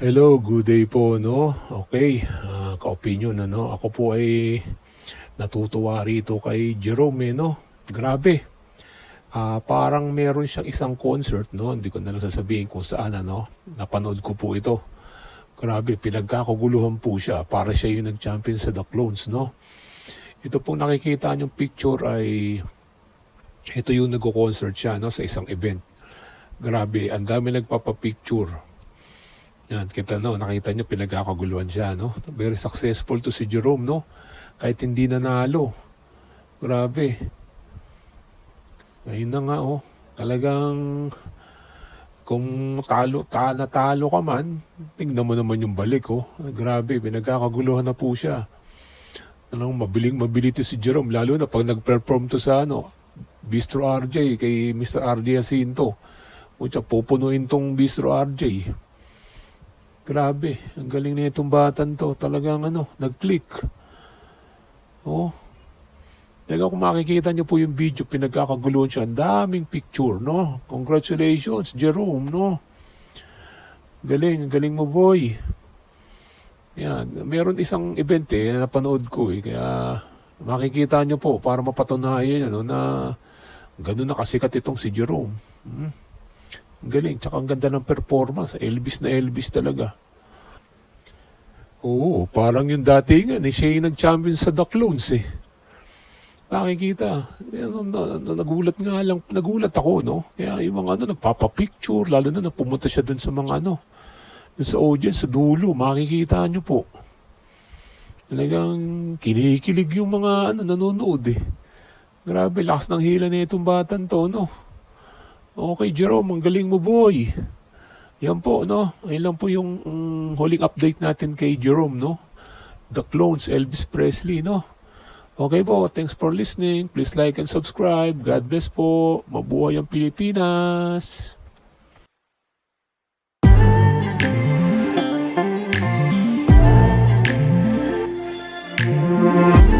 Hello, good day po, no? Okay, ah, ka-opinion, ano? Ako po ay natutuwa rito kay Jerome, no? Grabe. Ah, parang meron siyang isang concert, no? Hindi ko na lang sasabihin kung saan, ano? Napanood ko po ito. Grabe, pinagkakaguluhan po siya. Para siya yung nag-champion sa The Clones, no? Ito pong nakikita niyong picture ay ito yung nagko-concert siya, no? Sa isang event. Grabe, ang dami nagpapapicture. Yan, kita no, nakita nyo, pinagkakaguluhan siya, no? Very successful to si Jerome, no? Kahit hindi nanalo. Grabe. Ngayon na nga, oh. Talagang, kung talo, ta, natalo ka man, tingnan mo naman yung balik, oh. Grabe, pinagkakaguluhan na po siya. Anong mabiling mabili to si Jerome, lalo na pag nag-perform to sa, ano, Bistro RJ, kay Mr. RJ Jacinto. Kutya, pupunuin tong Bistro RJ. Grabe, ang galing na itong batan to. Talagang ano, nag-click. Oh. Teka kung makikita niyo po yung video, pinagkakaguluhan siya. Ang daming picture, no? Congratulations, Jerome, no? Galing, galing mo, boy. Yan, meron isang event eh, na napanood ko eh. Kaya makikita niyo po para mapatunayan ano, na ganun na kasikat itong si Jerome. Hmm? Ang galing, tsaka ang ganda ng performance. Elvis na Elvis talaga. Oo, parang yung dati nga, ni siya yung nag-champion sa The Clones eh. Nakikita. Na, na, nagulat nga lang, nagulat ako, no? Kaya yung mga ano, nagpapapicture, lalo na napumunta siya dun sa mga ano, dun sa audience, sa dulo, makikita nyo po. Talagang kinikilig yung mga ano, nanonood eh. Grabe, lakas ng hila na itong batan to, no? Okay, Jerome, ang galing mo, boy. Yan po, no? Ayun lang po yung mm, huling update natin kay Jerome, no? The Clones, Elvis Presley, no? Okay po, thanks for listening. Please like and subscribe. God bless po. Mabuhay ang Pilipinas. Thank